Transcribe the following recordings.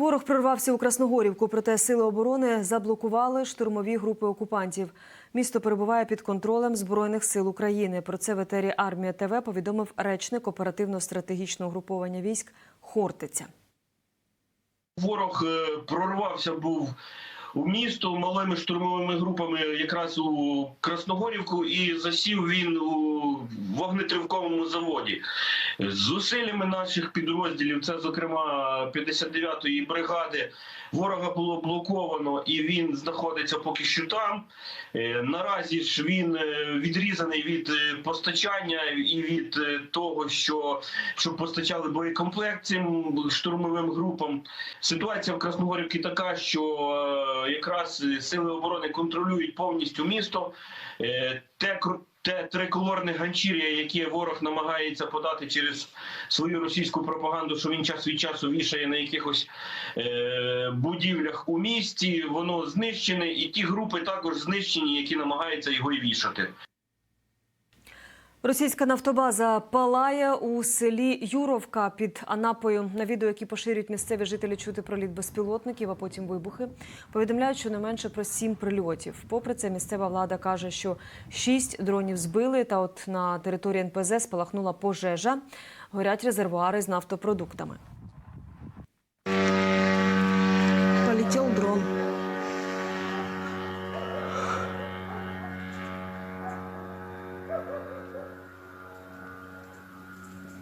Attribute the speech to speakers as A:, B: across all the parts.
A: Ворог прорвався у Красногорівку, проте сили оборони заблокували штурмові групи окупантів. Місто перебуває під контролем Збройних сил України. Про це в етері Армія ТВ повідомив речник оперативно-стратегічного груповання військ Хортиця.
B: Ворог е, прорвався був у місто малими штурмовими групами, якраз у Красногорівку, і засів він у вогнетривковому заводі. Зусиллями наших підрозділів, це зокрема 59-ї бригади, ворога було блоковано, і він знаходиться поки що там. Е, Наразі ж він е, відрізаний від е, постачання і від того, що щоб постачали боєкомплект цим штурмовим групам. Ситуація в Красногорівці така, що якраз сили оборони контролюють повністю місто. Те те триколорне ганчір'я, яке ворог намагається подати через свою російську пропаганду, що він час від часу вішає на якихось е, будівлях у місті, воно знищене, і ті групи також знищені, які намагаються його і вішати.
A: Російська нафтобаза палає у селі Юровка під Анапою. На відео, які поширюють місцеві жителі, чути проліт безпілотників, а потім вибухи. Повідомляють, що не менше про сім прильотів. Попри це, місцева влада каже, що шість дронів збили. Та от на території НПЗ спалахнула пожежа. Горять резервуари з нафтопродуктами.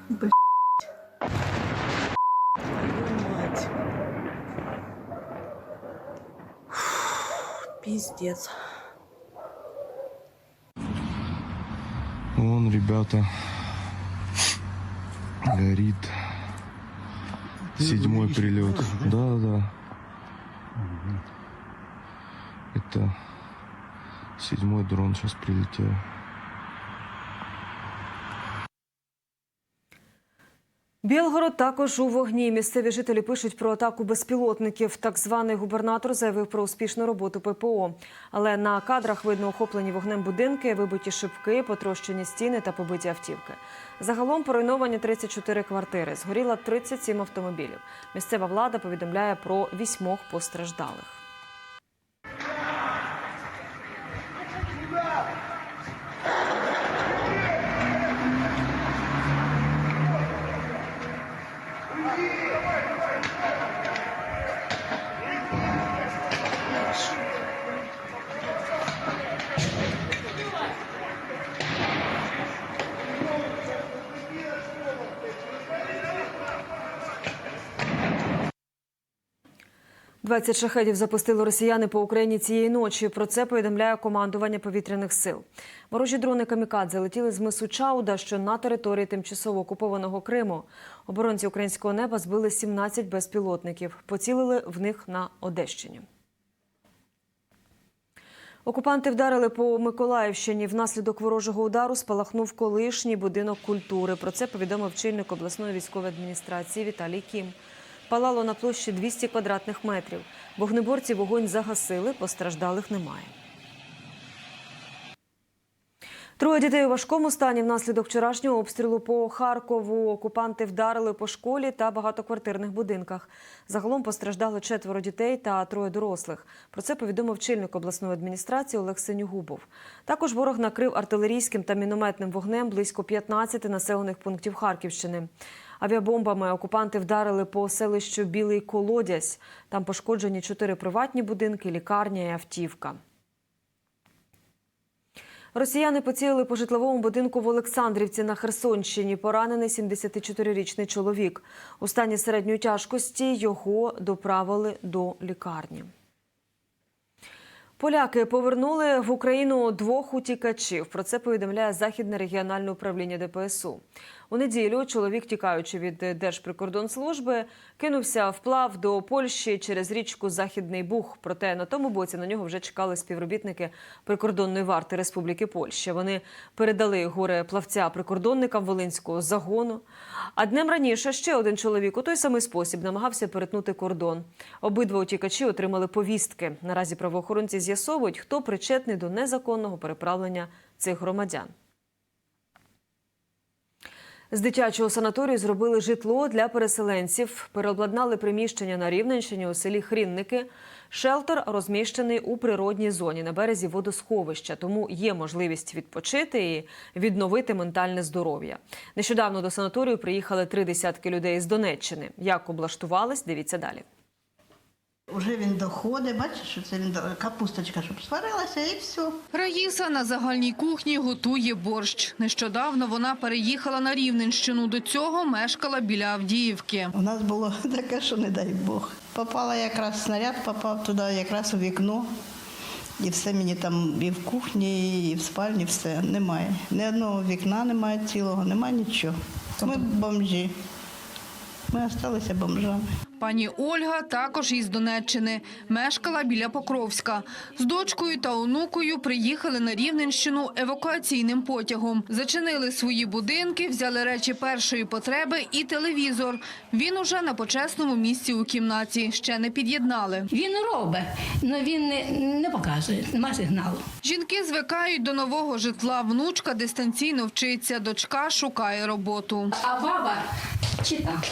C: Твою мать. Пиздец.
D: Вон, ребята, горит. Седьмой прилет. Да, да. Это седьмой дрон сейчас прилетел.
A: Білгород також у вогні. Місцеві жителі пишуть про атаку безпілотників. Так званий губернатор заявив про успішну роботу ППО. Але на кадрах видно охоплені вогнем будинки, вибиті шибки, потрощені стіни та побиті автівки. Загалом поруйновані 34 квартири. Згоріло 37 автомобілів. Місцева влада повідомляє про вісьмох постраждалих. – 20 шахедів запустили росіяни по Україні цієї ночі. Про це повідомляє командування повітряних сил. Ворожі дрони камікадзе летіли з мису Чауда, що на території тимчасово окупованого Криму. Оборонці українського неба збили 17 безпілотників. Поцілили в них на Одещині. Окупанти вдарили по Миколаївщині. Внаслідок ворожого удару спалахнув колишній будинок культури. Про це повідомив чільник обласної військової адміністрації Віталій Кім. Палало на площі 200 квадратних метрів. Вогнеборці вогонь загасили, постраждалих немає. Троє дітей у важкому стані внаслідок вчорашнього обстрілу по Харкову. Окупанти вдарили по школі та багатоквартирних будинках. Загалом постраждало четверо дітей та троє дорослих. Про це повідомив чільник обласної адміністрації Олег Синюгубов. Також ворог накрив артилерійським та мінометним вогнем близько 15 населених пунктів Харківщини. Авіабомбами окупанти вдарили по селищу Білий Колодязь. Там пошкоджені чотири приватні будинки, лікарня і автівка. Росіяни поцілили по житловому будинку в Олександрівці на Херсонщині. Поранений 74-річний чоловік. У стані середньої тяжкості його доправили до лікарні. Поляки повернули в Україну двох утікачів. Про це повідомляє Західне регіональне управління ДПСУ. У неділю чоловік, тікаючи від Держприкордонслужби, кинувся вплав до Польщі через річку Західний Буг. Проте на тому боці на нього вже чекали співробітники прикордонної варти Республіки Польща. Вони передали горе плавця прикордонникам Волинського загону. А днем раніше ще один чоловік у той самий спосіб намагався перетнути кордон. Обидва утікачі отримали повістки. Наразі правоохоронці з'ясовують, хто причетний до незаконного переправлення цих громадян. З дитячого санаторію зробили житло для переселенців, переобладнали приміщення на Рівненщині у селі Хрінники. Шелтер розміщений у природній зоні на березі водосховища, тому є можливість відпочити і відновити ментальне здоров'я. Нещодавно до санаторію приїхали три десятки людей з Донеччини. Як облаштувались, дивіться далі.
E: Уже він доходить, бачиш, що це він капусточка, щоб сварилася, і все.
F: Раїса на загальній кухні готує борщ. Нещодавно вона переїхала на Рівненщину. До цього мешкала біля Авдіївки.
E: У нас було таке, що не дай Бог. Попала якраз снаряд, попав туди якраз у вікно. І все мені там і в кухні, і в спальні все немає. Ні одного вікна немає цілого, немає нічого. Ми бомжі. Ми залишилися бомжами.
F: Пані Ольга також із Донеччини. Мешкала біля Покровська. З дочкою та онукою приїхали на Рівненщину евакуаційним потягом. Зачинили свої будинки, взяли речі першої потреби і телевізор. Він уже на почесному місці у кімнаті. Ще не під'єднали.
G: Він робить, але він не, не показує, нема сигналу.
F: Жінки звикають до нового житла. Внучка дистанційно вчиться, дочка шукає роботу.
G: А баба чита.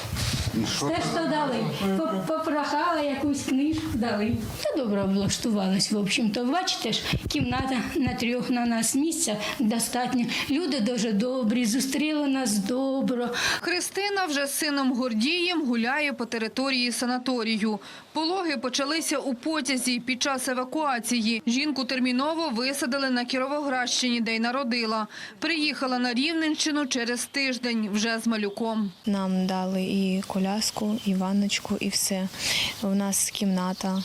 G: Те, що дали. По- Попрохала якусь книжку, дали. Та добре облаштувалась, в общем-то. Бачите ж, кімната на трьох на нас місця достатньо. Люди дуже добрі, зустріли нас добро.
F: Христина вже з сином Гордієм гуляє по території санаторію. Пологи почалися у потязі під час евакуації. Жінку терміново висадили на Кіровоградщині, де й народила. Приїхала на Рівненщину через тиждень вже з малюком.
H: Нам дали і коляску, і ванночку, і все. У нас кімната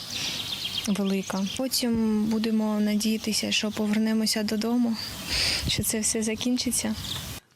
H: велика. Потім будемо надіятися, що повернемося додому, що це все закінчиться.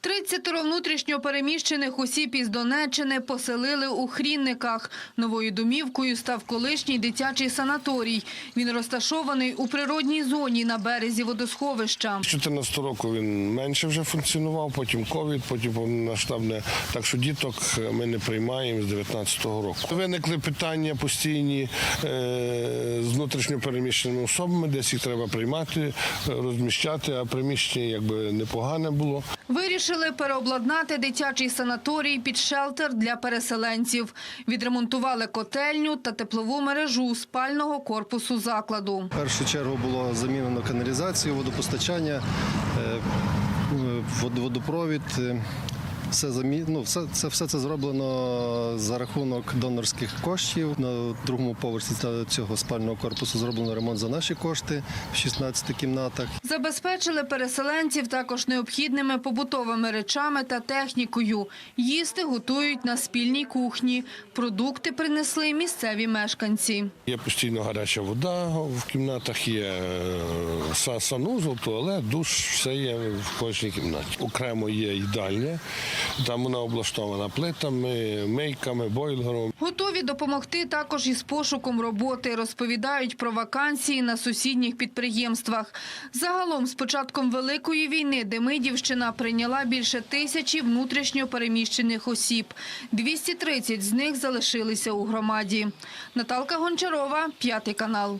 F: 30 внутрішньо переміщених осіб із Донеччини поселили у Хрінниках. Новою домівкою став колишній дитячий санаторій. Він розташований у природній зоні на березі водосховища.
I: З 14 року він менше вже функціонував, потім ковід, потім повномасштабне. Так що діток ми не приймаємо з 19-го року. Виникли питання постійні е, з внутрішньо переміщеними особами, десь їх треба приймати, е, розміщати, а приміщення якби непогане було.
F: Вирішили переобладнати дитячий санаторій під шелтер для переселенців. Відремонтували котельню та теплову мережу спального корпусу закладу.
J: В першу чергу було замінено каналізацію, водопостачання, е, водопровід. Все замі... ну, все, це, все це зроблено за рахунок донорських коштів. На другому поверсі цього спального корпусу зроблено ремонт за наші кошти в 16 кімнатах.
F: Забезпечили переселенців також необхідними побутовими речами та технікою. Їсти готують на спільній кухні. Продукти принесли місцеві мешканці.
I: Є постійно гаряча вода в кімнатах, є е, са- санузел, туалет, душ, все є в кожній кімнаті. Окремо є їдальня, там вона облаштована плитами, мийками, бойлером.
F: Готові допомогти також із пошуком роботи. Розповідають про вакансії на сусідніх підприємствах. Загалом, з початком Великої війни, Демидівщина прийняла більше тисячі внутрішньо переміщених осіб. 230 з них залишилися у громаді. Наталка Гончарова, п'ятий канал.